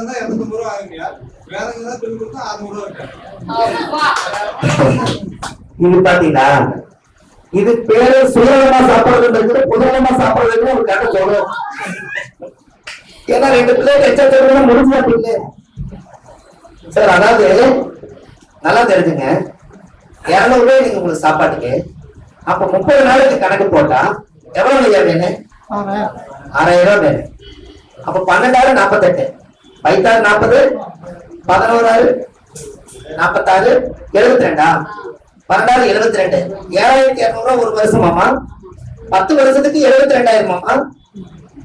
இருந்தா இருநூத்தம்பது ரூபா ஆகுங்கய்யா வேற ஏதாவது பில் கொடுத்தா அறுநூறு ரூபா இருக்கு? அப்பா. இது பாத்தீங்களா? இது பேரு சுயநலமா சாப்பிடுறதுன்றது புதனமா சாப்பிடுறதுன்னு ஒரு கதை சொல்லும் ஏன்னா ரெண்டு பிள்ளைங்க எச்சா முடிஞ்சு அப்படின்னு சார் அதாவது நல்லா தெரிஞ்சுங்க. இருநூறு ரூபாய் நீங்க உங்களுக்கு சாப்பாட்டுக்கு. அப்ப முப்பது நாளைக்கு கணக்கு போட்டா எவ்வளவு ஐயா வேணும் ஆறாயிரம் ரூபாய் வேணும் அப்ப பன்னெண்டாயிரம் நாற்பத்தெட்டு பைத்தாறு நாற்பது பதினோராறு நாற்பத்தாறு எழுபத்தி ரெண்டா பன்னெண்டாயிரம் எழுபத்தி ரெண்டு ஏழாயிரத்தி இரநூறுவா ஒரு வருஷமாமா பத்து வருஷத்துக்கு எழுபத்தி ரெண்டாயிரமாமா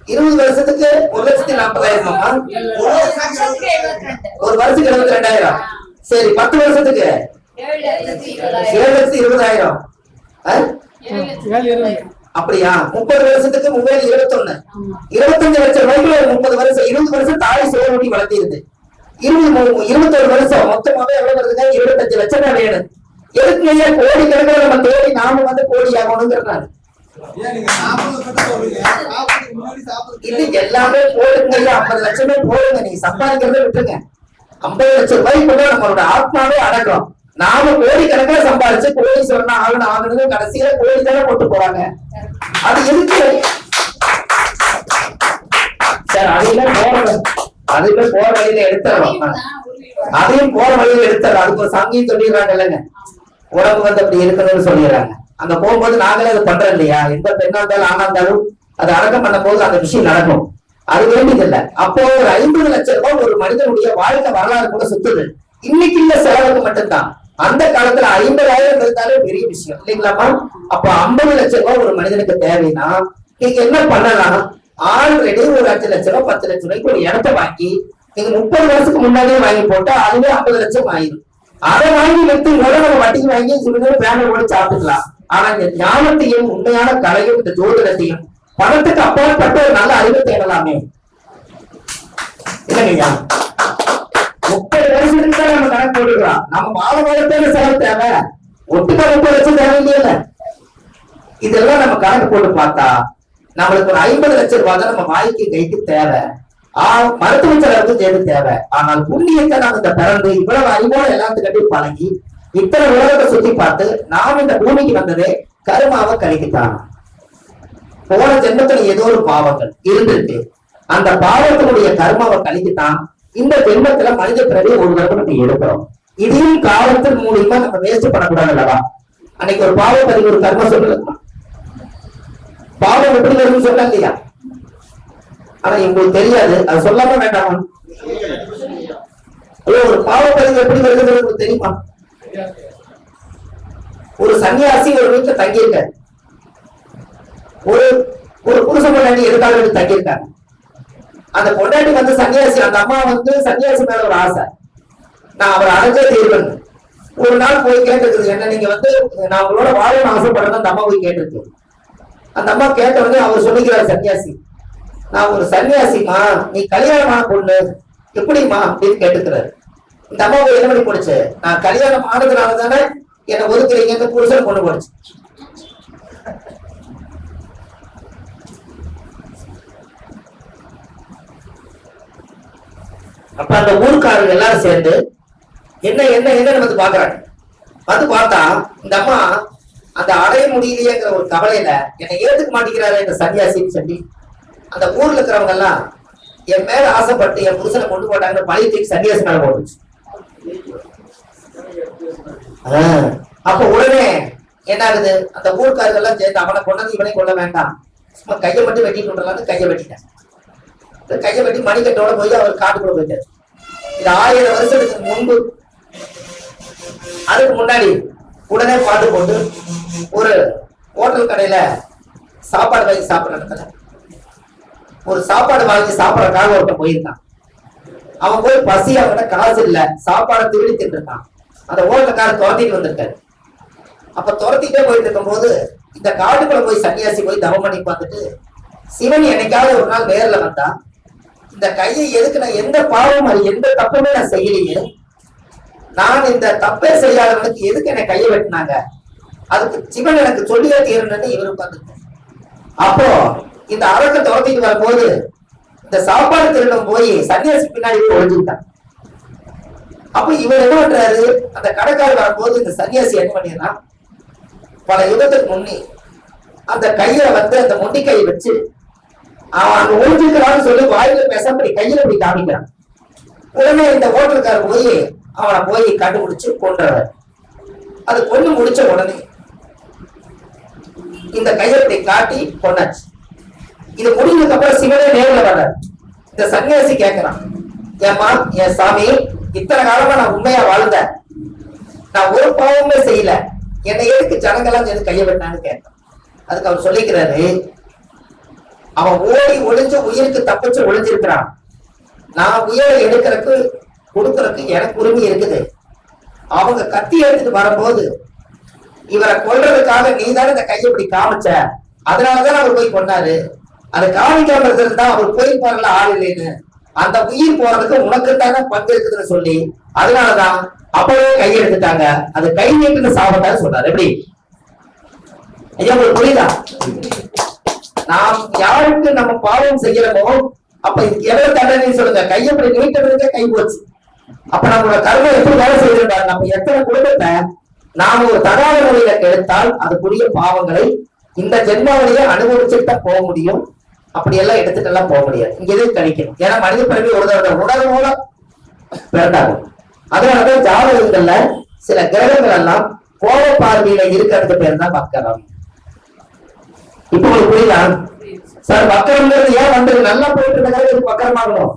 இருபது வருஷத்துக்கு ஒரு லட்சத்தி நாற்பதாயிரமாமா ஒரு வருஷத்துக்கு எழுபத்தி ரெண்டு. ஒரு வருஷத்துக்கு எழுபத்தி ரெண்டாயிரம் சரி பத்து வருஷத்துக்கு ஏழு லட்சத்தி இருபதாயிரம். அப்படியா? முப்பது வருஷத்துக்கு மூவாயிரம் இருபத்தொன்னு. இருபத்தஞ்சு லட்சம் ரூபாய்க்கு ஒரு முப்பது வருஷம் இருபது வருஷம் தாய் சோறு ஊட்டி வளர்த்திருது இருபது இருபத்தொரு வருஷம் மொத்தமாவே எவ்வளவு வருதுங்க? இருபத்தஞ்சு லட்சம் ரூபாய் வேணும். எதுக்கு ஐயா கோடி கணக்கில் நம்ம தேடி நாம வந்து கோடி சாப்பிடுறது இது எல்லாமே போடுங்க ஐயா ஐம்பது லட்சமே போடுங்க. நீங்க சம்பாதிக்கிறத விட்டுருங்க. ஐம்பது லட்சம் ரூபாய்க்குள்ள நம்மளோட ஆத்மாவே அடக்கம். நாம கோடி கணக்கில் சம்பாதிச்சு கோடி சொன்னா ஆகணும் ஆகணும் கடைசியில கோடி தானே போட்டு போறாங்க. அது எதுக்கு? சார் அதையுமே போற அதுமே போற வழியில எடுத்துறோம் அதையும் போற வழியில எடுத்துறோம் அதுக்கு ஒரு சங்கியும் சொல்லிடுறாங்க இல்லைங்க. உறவு வந்து அப்படி இருக்கணும்னு சொல்லிடுறாங்க. அங்க போகும்போது நாங்களே அதை பண்றோம் இல்லையா? எந்த பெண்ணா இருந்தாலும் ஆனா இருந்தாலும் அது அடக்கம் பண்ணும்போது அந்த விஷயம் நடக்கும். அது வேண்டியது இல்ல அப்போ ஒரு ஐம்பது லட்சம் ரூபாய் ஒரு மனிதனுடைய வாழ்க்கை வரலாறு கூட சுத்துது. இன்னைக்கு இல்ல செலவுக்கு மட்டும்தான். அந்த காலத்துல ஐம்பதாயிரம் இருந்தாலே பெரிய விஷயம். இல்லைங்களாமா அப்ப ஐம்பது லட்சம் ரூபாய் ஒரு மனிதனுக்கு தேவைன்னா நீங்க என்ன பண்ணலாம்? ஆல்ரெடி ஒரு அஞ்சு லட்சம் ரூபாய் பத்து லட்சம் ரூபாய்க்கு ஒரு இடத்த வாங்கி நீங்க முப்பது வருஷத்துக்கு முன்னாடியே வாங்கி போட்டா அதுவே ஐம்பது லட்சம் ஆயிரும். அதை வாங்கி வைத்து கூட நம்ம வட்டிக்கு வாங்கி சுடுதல் பேனர் கூட சாப்பிட்டுக்கலாம். ஆனா இந்த ஞானத்தையும் உண்மையான கலையும் இந்த ஜோதிடத்தையும் பணத்துக்கு அப்பாற்பட்ட ஒரு நல்ல அறிவை தேடலாமே. இல்லைங்கய்யா தான் நம்ம கணக்கு போட்டுக்கலாம் செலவு தேவை? ஒட்டுக்க முப்பது லட்சம் தேவை இதெல்லாம் நம்ம கணக்கு போட்டு பார்த்தா நம்மளுக்கு ஒரு ஐம்பது லட்சம் ரூபாய் தான் நம்ம வாய்க்கு கைக்கு தேவை. மருத்துவ செலவுக்கு சேர்த்து தேவை. ஆனால் புண்ணியத்தை நாம் இந்த பிறந்து இவ்வளவு அறிவோட எல்லாத்துக்கிட்டையும் பழகி இத்தனை உலகத்தை சுத்தி பார்த்து நாம் இந்த பூமிக்கு வந்ததே கருமாவை கழிக்கத்தான். போன ஜென்மத்துல ஏதோ ஒரு பாவங்கள் இருந்திருக்கு. அந்த பாவத்தினுடைய கர்மாவை கழிக்கத்தான் இந்த ஜென்மத்துல மனித பிறவி ஒரு தடவை நம்ம எடுக்கிறோம். இதையும் காலத்தின் மூலியமா நம்ம வேஸ்ட் பண்ணக்கூடாது அல்லவா? அன்னைக்கு ஒரு பாவ பதிவு ஒரு கர்ம சொல்லுங்க பாவம் எப்படி வரும்னு சொல்ல இல்லையா? ஆனா எங்களுக்கு தெரியாது. அது சொல்லாம வேண்டாமா? ஐயோ ஒரு பாவ பதிவு எப்படி வருதுன்னு உங்களுக்கு தெரியுமா? ஒரு சன்னியாசி ஒரு வீட்டுல தங்கியிருக்க ஒரு ஒரு புருஷ பொண்டாட்டி எதுக்காக தங்கியிருக்காங்க? அந்த பொண்டாட்டி வந்து சன்னியாசி அந்த அம்மா வந்து சன்னியாசி மேல ஒரு ஆசை. நான் அவரை அடைஞ்சே தீர்வேன் ஒரு நாள் போய் கேட்டிருக்குது என்ன நீங்க வந்து நான் உங்களோட வாழணும்னு ஆசைப்படுறேன் அந்த அம்மா போய் கேட்டிருக்கு. அந்த அம்மா கேட்ட உடனே அவர் சொல்லிக்கிறார் சன்னியாசி நான் ஒரு சன்னியாசிமா நீ கல்யாணமான பொண்ணு எப்படிம்மா? அப்படின்னு கேட்டுக்கிறாரு. இந்த அம்மா போய் என்ன பண்ணி போடுச்சு? நான் கல்யாணம் ஆனதுனால தானே என்னை ஒதுக்குறீங்க புருஷன் பொண்ணு போடுச்சு. அப்ப அந்த ஊர்க்காரங்க எல்லாரும் சேர்ந்து என்ன என்ன என்னன்னு வந்து பாக்குறாங்க வந்து பார்த்தா இந்த அம்மா அந்த அடைய முடியலையேங்கிற ஒரு கவலையில என்னை ஏத்துக்க மாட்டேங்கிறாரு இந்த சன்னியாசின்னு சொல்லி அந்த ஊர்ல இருக்கிறவங்க எல்லாம் என் மேல ஆசைப்பட்டு என் புருஷனை கொண்டு போட்டாங்கன்னு பழைய தூக்கி சன்னியாசி மேல போட்டுச்சு. அப்ப உடனே என்ன ஆகுது? அந்த ஊர்க்காரர்கள் எல்லாம் சேர்ந்து அவனை கொண்டாந்து இவனை கொள்ள வேண்டாம். சும்மா கையை மட்டும் வெட்டிட்டு விட்டுறலாம்னு கையை வெட்டிட்டேன் இந்த கையை வெட்டி மணிக்கட்டோட போய் அவர் காட்டுக்குள்ள போயிட்டார். இது ஆயிரம் வருஷத்துக்கு முன்பு அதுக்கு முன்னாடி உடனே பாட்டு போட்டு ஒரு ஹோட்டல் கடையில சாப்பாடு வாங்கி சாப்பிட்ற இடத்துல ஒரு சாப்பாடு வாங்கி சாப்பிட்றக்காக ஒருத்தன் போயிருக்கான். அவன் போய் பசி அவன்கிட்ட காசு இல்லை. சாப்பாடை திருடி தின்றுட்டான் அந்த ஹோட்டல்கார துரத்திட்டு வந்திருக்காரு. அப்ப துரத்திட்டே போயிட்டு இருக்கும்போது இந்த காட்டுக்குள்ள போய் சன்னியாசி போய் தவம் பண்ணி பார்த்துட்டு சிவன் என்னைக்காவது ஒரு நாள் நேரில் வந்தா இந்த கையை எதுக்கு நான் எந்த பாவம் அது எந்த தப்புமே நான் செய்யலையே. நான் இந்த தப்பே செய்யாதவனுக்கு எதுக்கு என்னை கையை வெட்டினாங்க? அதுக்கு சிவன் எனக்கு சொல்லியே தீரணும்னு இவர் உட்கார்ந்து அப்போ இந்த அரக்க துரத்திட்டு வரும்போது இந்த சாப்பாடு திருடம் போய் சன்னியாசி பின்னாடி போய் ஒளிஞ்சுக்கிட்டான். அப்ப இவர் என்ன பண்றாரு? அந்த கடைக்காரர் வரும்போது இந்த சன்னியாசி என்ன பண்ணிடுறான் பல யுகத்துக்கு முன்னே அந்த கையில வந்து அந்த முண்டி கையை வச்சு அவன் அங்க ஒழிஞ்சுக்கிறான்னு சொல்லி வாயில பேசாம கையில இப்படி காமிக்கிறான். உடனே இந்த ஹோட்டலுக்காரர் போய் அவனை போய் கண்டுபிடிச்சு கொண்டுறாரு அது கொண்டு முடிச்ச உடனே இந்த கையத்தை காட்டி கொண்டாச்சு. இது முடிஞ்சதுக்கு அப்புறம் சிவனே நேரில் வர்றாரு. இந்த சன்னியாசி கேட்கிறான் ஏமா என் சாமி இத்தனை காலமா நான் உண்மையா வாழ்ந்தேன். நான் ஒரு பாவமே செய்யல. என்னை எதுக்கு ஜனங்கெல்லாம் எதுக்கு கையை வெட்டினான்னு கேட்டான். அதுக்கு அவர் சொல்லிக்கிறாரு அவன் ஓடி ஒளிஞ்சு உயிருக்கு தப்பிச்சு ஒளிஞ்சிருக்கிறான். நான் உயிரை எடுக்கிறதுக்கு கொடுக்கறதுக்கு எனக்கு உரிமை இருக்குது. அவங்க கத்தி எடுத்துட்டு வரும்போது இவரை கொல்றதுக்காக நீ தானே இந்த கையை இப்படி காமிச்ச? அதனாலதான் அவர் போய் கொண்டாரு அதை காமிக்காம இருந்தா அவர் போய் பாருல ஆள் இல்லைன்னு. அந்த உயிர் போறதுக்கு உனக்கு தானே பங்கு இருக்குதுன்னு சொல்லி அதனாலதான் அப்பவே கை எடுத்துட்டாங்க. அது கை நீட்டுன்னு சாப்பிட்டாரு சொல்றாரு. எப்படி? ஐயா உங்களுக்கு புரியுதா? நாம் யாருக்கு நம்ம பாவம் செய்யறோமோ அப்ப எவ்வளவு தண்டனை சொல்லுங்க. கையை இப்படி நீட்டுறதுக்கே கை போச்சு. அப்ப நம்மளோட கர்மம் எப்படி வேலை செய்திருப்பாரு நம்ம எத்தனை குடும்பத்தை நாம ஒரு தகாத முறையில எடுத்தால் அதுக்குரிய பாவங்களை இந்த ஜென்மாவிலேயே அனுபவிச்சுட்டு போக முடியும். அப்படி எல்லாம் எடுத்துட்டு எல்லாம் போக முடியாது. இங்க எதுவும் கணிக்கணும். ஏன்னா மனித பிறவி ஒரு தடவை உணர்வு மூலம் பிறந்தாகும். அதனாலதான் ஜாதகங்கள்ல சில கிரகங்கள் எல்லாம் கோப பார்வையில இருக்கிறது பேர் தான் பக்கரம் இப்ப உங்களுக்கு புரியலாம் சார் வக்கரம்ங்கிறது ஏன் வந்தது? நல்லா போயிட்டு இருந்த கிரகம் வக்கரமாகணும்?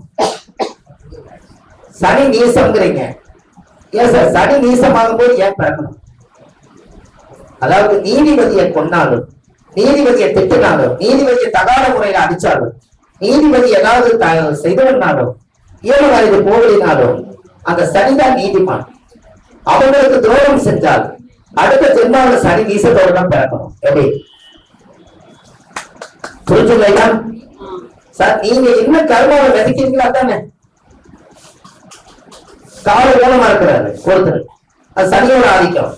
சனி நீசம்ங்கிறீங்க. ஏன் சார்? சனி நீசமாகும் போது ஏன் பிறக்கணும்? அதாவது நீதிபதியை கொண்டாலும் நீதிபதியை திட்டினாலும் நீதிபதியை தகாத முறையில அடிச்சாலும் நீதிபதி ஏதாவது த- செய்தவனாலும் ஏழு வயது போகலினாலும் அந்த சனிதான் நீதிமான். அவங்களுக்கு துரோகம் செஞ்சால் அடுத்த ஜென்மாவில் சனி நீசத்தோடு தான் பிறக்கணும். எப்படி? புரிஞ்சுங்களா சார் நீங்க என்ன கர்மாவை விதைக்கிறீங்களா தானே காவல் மூலமா இருக்கிறாரு ஒருத்தர். அது சனியோட ஆதிக்கம்.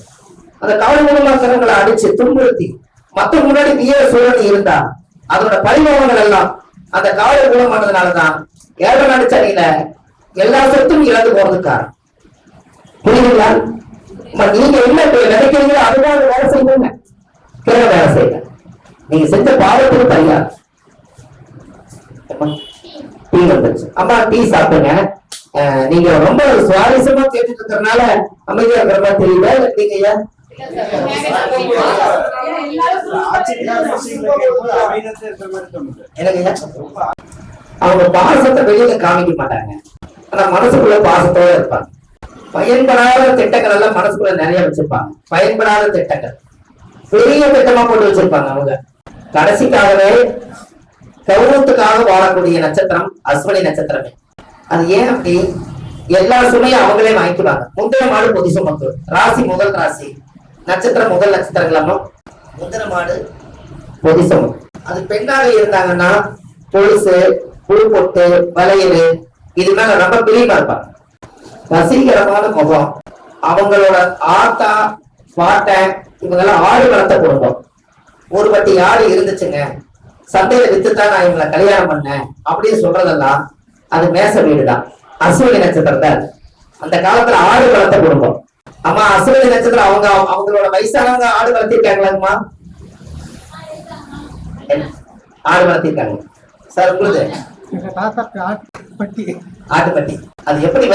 அந்த காவல் மூலமா இருக்கிறவங்களை அடிச்சு துன்புறுத்தி மத்த முன்னாடி வீர சூழல் இருந்தா அதோட பரிமாணங்கள் எல்லாம் அந்த கவலை மூலமானதுனாலதான் ஏழை நாடு சனியில எல்லா சொத்தும் இழந்து போறதுக்கு புரியுதுங்களா? நீங்க என்ன நினைக்கிறீங்களோ அதுதான் வேலை செய்யுங்க. கிரக வேலை செய்யுங்க. நீங்க செஞ்ச பாவத்துக்கு பரிகாரம் டீ வந்துருச்சு. அம்மா டீ சாப்பிடுங்க. நீங்க ரொம்ப சுவாரஸ்யமா கேட்டுட்டு இருக்கிறதுனால அமைதியா இருக்கிற மாதிரி தெரியல. நீங்க. எனக்கு ஏன்? அவங்க பாசத்தை வெளியில காமிக்க மாட்டாங்க. ஆனா மனசுக்குள்ள பாசத்தோட இருப்பாங்க. பயன்படாத திட்டங்கள் எல்லாம் மனசுக்குள்ள நிறைய வச்சிருப்பாங்க. பயன்படாத திட்டங்கள். பெரிய திட்டமா போட்டு வச்சிருப்பாங்க அவங்க. கடைசிக்காகவே கௌரவத்துக்காக வாழக்கூடிய நட்சத்திரம் அஸ்வினி நட்சத்திரமே. அது ஏன் அப்படி? எல்லா சுமையும் அவங்களே வாங்கிக்கிறாங்க முந்திர மாடு பொதி சுமத்து ராசி முதல் ராசி. நட்சத்திரம் முதல் நட்சத்திரங்களம்மா முந்திர மாடு பொதி அது பெண்ணாக இருந்தாங்கன்னா கொலுசு புழு பொட்டு வளையல் இது மேல ரொம்ப பிரியமா இருப்பாங்க. வசீகரமான முகம். அவங்களோட ஆத்தா பாட்டை இவங்கெல்லாம் ஆடு வளர்த்த குடும்பம். ஒரு பட்டி ஆடு இருந்துச்சுங்க. சந்தையில வித்துதான் நான் இவங்களை கல்யாணம் பண்ணேன் அப்படின்னு சொல்றதெல்லாம் அது மேச வீடுதான். அசுவினி நட்சத்திரம் தான். அந்த காலத்துல ஆடு வளர்த்த குடும்பம். அம்மா அசுவினி நட்சத்திரம் அவங்க அவங்களோட வயசானவங்க ஆடு வளர்த்திருக்காங்களாங்கம்மா ஆடு வளர்த்திருக்காங்க. சார் உங்களுக்கு ஆட்டுப்பட்டி. அது எப்படி